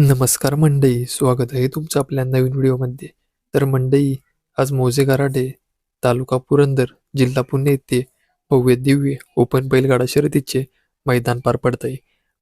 नमस्कार मंडई स्वागत आहे तुमचं आपल्या नवीन व्हिडिओमध्ये. तर मंडई आज मोजे गराडे तालुका पुरंदर जिल्हा पुणे येथे भव्य दिव्य ओपन बैलगाडा शर्यतीचे मैदान पार पडत आहे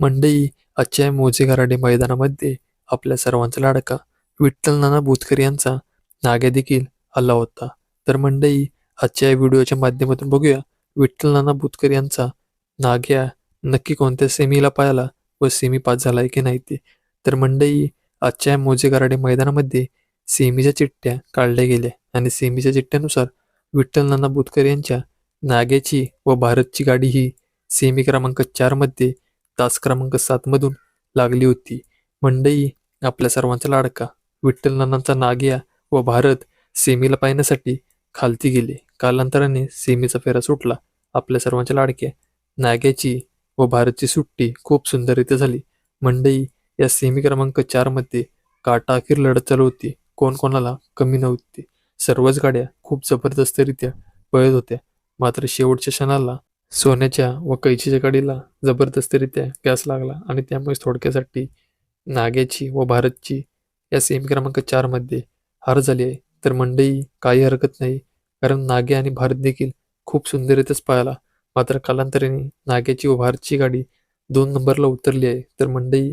मंडई आजच्या मोजे गराडे मैदानामध्ये आपल्या सर्वांचा लाडका विठ्ठल नाना बोतकर यांचा नाग्या देखील आला होता. तर मंडई आजच्या या व्हिडिओच्या माध्यमातून बघूया विठ्ठल नाना बोतकर यांचा नाग्या नक्की कोणत्या सेमीला पाहिला व सेमी पास झालाय की नाही ते. तर मंडई आजच्या मोजे गराडे मैदानामध्ये सेमीच्या चिठ्ठ्या काढल्या गेल्या आणि सेमीच्या चिठ्ठ्यानुसार विठ्ठल नाना बुतकर यांच्या नाग्याची व भारतची गाडी ही सेमी क्रमांक चारमध्ये तास क्रमांक सातमधून लागली होती. मंडई आपल्या सर्वांचा लाडका विठ्ठल नानांचा नाग्या व भारत सेमीला पाहण्यासाठी खालती गेले. कालांतराने सेमीचा फेरा सुटला. आपल्या सर्वांच्या लाडक्या नाग्याची व भारतची सुट्टी खूप सुंदररीत्या झाली. मंडई या सेमी क्रमांक चारमध्ये काटा लढत चालू होती. कोण कोणाला? कमी नव्हती. सर्वच गाड्या खूप जबरदस्तरित्या पळत होत्या. मात्र शेवटच्या क्षणाला सोन्याच्या व कैचीच्या गाडीला जबरदस्तरित्या गॅस लागला आणि त्यामुळे थोडक्यासाठी नाग्याची व भारतची या सेमी क्रमांक चारमध्ये हार झाली आहे. तर मंडई काही हरकत नाही कारण नागे आणि भारत देखील खूप सुंदररित्याच पळाला. मात्र कालांतराने नाग्याची व भारतची गाडी दोन नंबरला उतरली आहे. तर मंडई